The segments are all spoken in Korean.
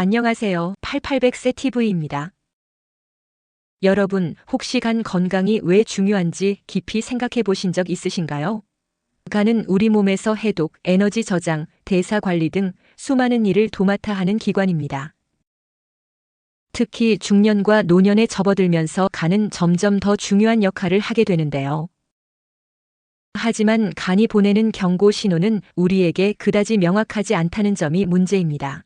안녕하세요. 8800세 TV입니다. 여러분, 혹시 간 건강이 왜 중요한지 깊이 생각해 보신 적 있으신가요? 간은 우리 몸에서 해독, 에너지 저장, 대사 관리 등 수많은 일을 도맡아 하는 기관입니다. 특히 중년과 노년에 접어들면서 간은 점점 더 중요한 역할을 하게 되는데요. 하지만 간이 보내는 경고 신호는 우리에게 그다지 명확하지 않다는 점이 문제입니다.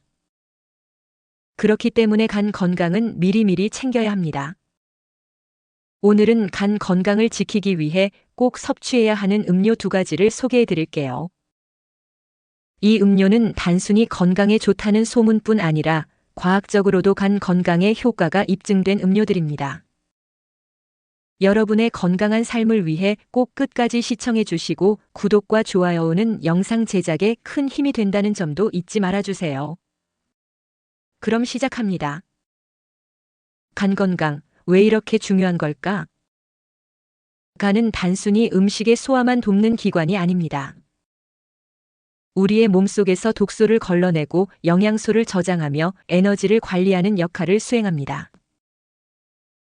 그렇기 때문에 간 건강은 미리미리 챙겨야 합니다. 오늘은 간 건강을 지키기 위해 꼭 섭취해야 하는 음료 두 가지를 소개해 드릴게요. 이 음료는 단순히 건강에 좋다는 소문뿐 아니라 과학적으로도 간 건강에 효과가 입증된 음료들입니다. 여러분의 건강한 삶을 위해 꼭 끝까지 시청해 주시고 구독과 좋아요는 영상 제작에 큰 힘이 된다는 점도 잊지 말아 주세요. 그럼 시작합니다. 간 건강, 왜 이렇게 중요한 걸까? 간은 단순히 음식의 소화만 돕는 기관이 아닙니다. 우리의 몸속에서 독소를 걸러내고 영양소를 저장하며 에너지를 관리하는 역할을 수행합니다.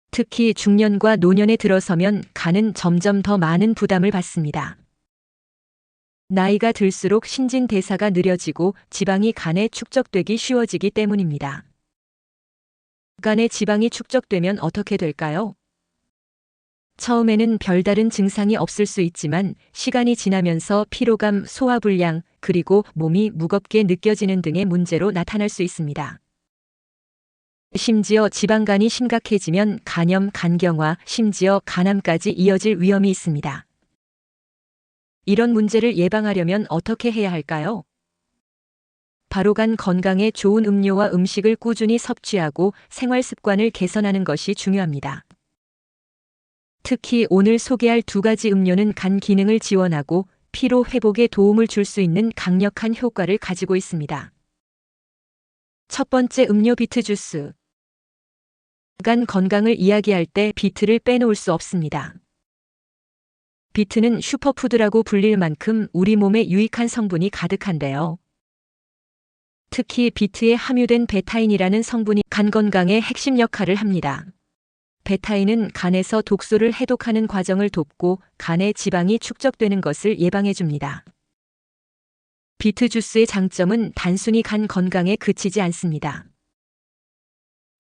특히 중년과 노년에 들어서면 간은 점점 더 많은 부담을 받습니다. 나이가 들수록 신진대사가 느려지고 지방이 간에 축적되기 쉬워지기 때문입니다. 간에 지방이 축적되면 어떻게 될까요? 처음에는 별다른 증상이 없을 수 있지만 시간이 지나면서 피로감, 소화불량, 그리고 몸이 무겁게 느껴지는 등의 문제로 나타날 수 있습니다. 심지어 지방간이 심각해지면 간염, 간경화, 심지어 간암까지 이어질 위험이 있습니다. 이런 문제를 예방하려면 어떻게 해야 할까요? 바로 간 건강에 좋은 음료와 음식을 꾸준히 섭취하고 생활 습관을 개선하는 것이 중요합니다. 특히 오늘 소개할 두 가지 음료는 간 기능을 지원하고 피로 회복에 도움을 줄 수 있는 강력한 효과를 가지고 있습니다. 첫 번째 음료 비트 주스. 간 건강을 이야기할 때 비트를 빼놓을 수 없습니다. 비트는 슈퍼푸드라고 불릴 만큼 우리 몸에 유익한 성분이 가득한데요. 특히 비트에 함유된 베타인이라는 성분이 간 건강에 핵심 역할을 합니다. 베타인은 간에서 독소를 해독하는 과정을 돕고 간에 지방이 축적되는 것을 예방해 줍니다. 비트 주스의 장점은 단순히 간 건강에 그치지 않습니다.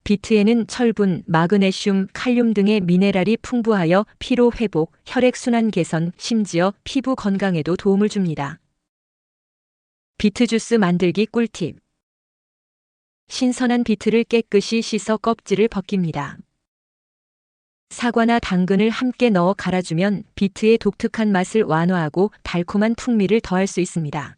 비트에는 철분, 마그네슘, 칼륨 등의 미네랄이 풍부하여 피로 회복, 혈액 순환 개선, 심지어 피부 건강에도 도움을 줍니다. 비트 주스 만들기 꿀팁. 신선한 비트를 깨끗이 씻어 껍질을 벗깁니다. 사과나 당근을 함께 넣어 갈아주면 비트의 독특한 맛을 완화하고 달콤한 풍미를 더할 수 있습니다.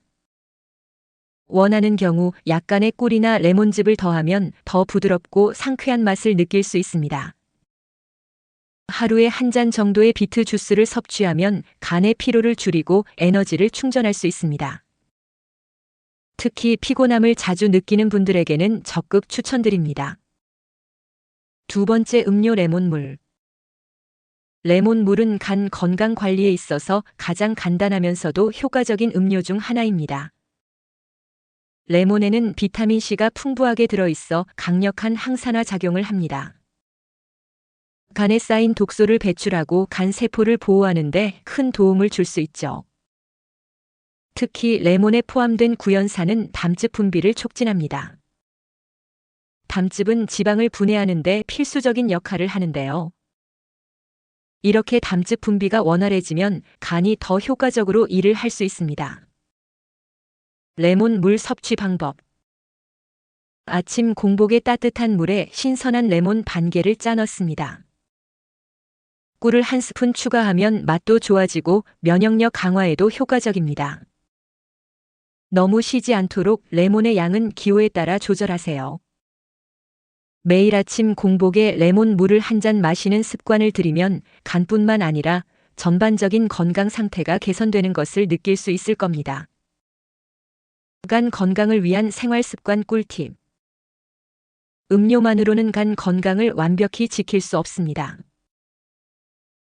원하는 경우 약간의 꿀이나 레몬즙을 더하면 더 부드럽고 상쾌한 맛을 느낄 수 있습니다. 하루에 한 잔 정도의 비트 주스를 섭취하면 간의 피로를 줄이고 에너지를 충전할 수 있습니다. 특히 피곤함을 자주 느끼는 분들에게는 적극 추천드립니다. 두 번째 음료 레몬물. 레몬물은 간 건강 관리에 있어서 가장 간단하면서도 효과적인 음료 중 하나입니다. 레몬에는 비타민C가 풍부하게 들어있어 강력한 항산화 작용을 합니다. 간에 쌓인 독소를 배출하고 간 세포를 보호하는데 큰 도움을 줄 수 있죠. 특히 레몬에 포함된 구연산은 담즙 분비를 촉진합니다. 담즙은 지방을 분해하는데 필수적인 역할을 하는데요. 이렇게 담즙 분비가 원활해지면 간이 더 효과적으로 일을 할 수 있습니다. 레몬 물 섭취 방법. 아침 공복에 따뜻한 물에 신선한 레몬 반 개를 짜 넣습니다. 꿀을 한 스푼 추가하면 맛도 좋아지고 면역력 강화에도 효과적입니다. 너무 시지 않도록 레몬의 양은 기호에 따라 조절하세요. 매일 아침 공복에 레몬 물을 한 잔 마시는 습관을 들이면 간뿐만 아니라 전반적인 건강 상태가 개선되는 것을 느낄 수 있을 겁니다. 간 건강을 위한 생활 습관 꿀팁. 음료만으로는 간 건강을 완벽히 지킬 수 없습니다.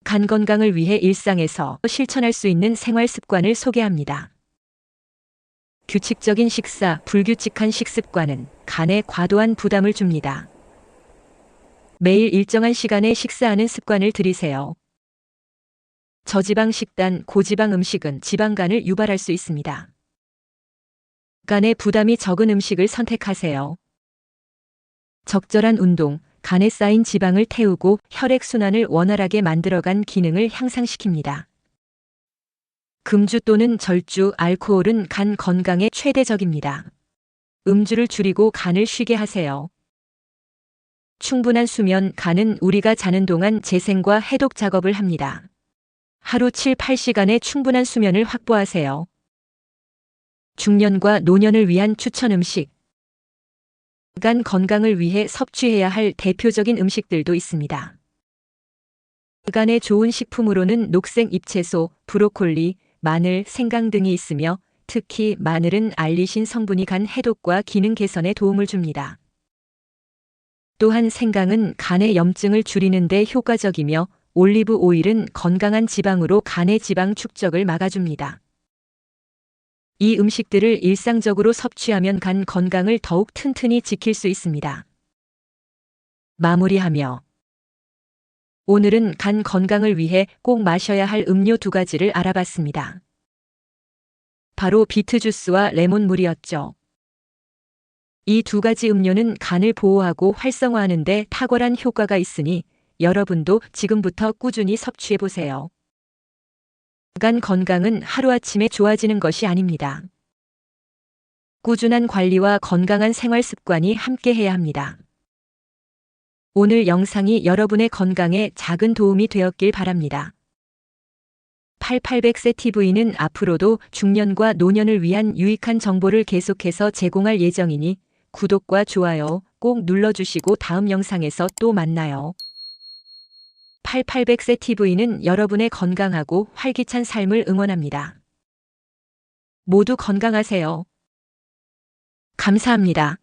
간 건강을 위해 일상에서 실천할 수 있는 생활 습관을 소개합니다. 규칙적인 식사, 불규칙한 식습관은 간에 과도한 부담을 줍니다. 매일 일정한 시간에 식사하는 습관을 들이세요. 저지방 식단, 고지방 음식은 지방간을 유발할 수 있습니다. 간에 부담이 적은 음식을 선택하세요. 적절한 운동, 간에 쌓인 지방을 태우고 혈액순환을 원활하게 만들어간 기능을 향상시킵니다. 금주 또는 절주, 알코올은 간 건강에 최대적입니다. 음주를 줄이고 간을 쉬게 하세요. 충분한 수면, 간은 우리가 자는 동안 재생과 해독 작업을 합니다. 하루 7, 8시간의 충분한 수면을 확보하세요. 중년과 노년을 위한 추천 음식. 간 건강을 위해 섭취해야 할 대표적인 음식들도 있습니다. 간에 좋은 식품으로는 녹색 잎채소, 브로콜리, 마늘, 생강 등이 있으며 특히 마늘은 알리신 성분이 간 해독과 기능 개선에 도움을 줍니다. 또한 생강은 간의 염증을 줄이는 데 효과적이며 올리브 오일은 건강한 지방으로 간의 지방 축적을 막아줍니다. 이 음식들을 일상적으로 섭취하면 간 건강을 더욱 튼튼히 지킬 수 있습니다. 마무리하며 오늘은 간 건강을 위해 꼭 마셔야 할 음료 두 가지를 알아봤습니다. 바로 비트 주스와 레몬물이었죠. 이 두 가지 음료는 간을 보호하고 활성화하는 데 탁월한 효과가 있으니 여러분도 지금부터 꾸준히 섭취해 보세요. 간 건강은 하루아침에 좋아지는 것이 아닙니다. 꾸준한 관리와 건강한 생활 습관이 함께 해야 합니다. 오늘 영상이 여러분의 건강에 작은 도움이 되었길 바랍니다. 8800세 TV는 앞으로도 중년과 노년을 위한 유익한 정보를 계속해서 제공할 예정이니 구독과 좋아요 꼭 눌러주시고 다음 영상에서 또 만나요. 8800세 TV는 여러분의 건강하고 활기찬 삶을 응원합니다. 모두 건강하세요. 감사합니다.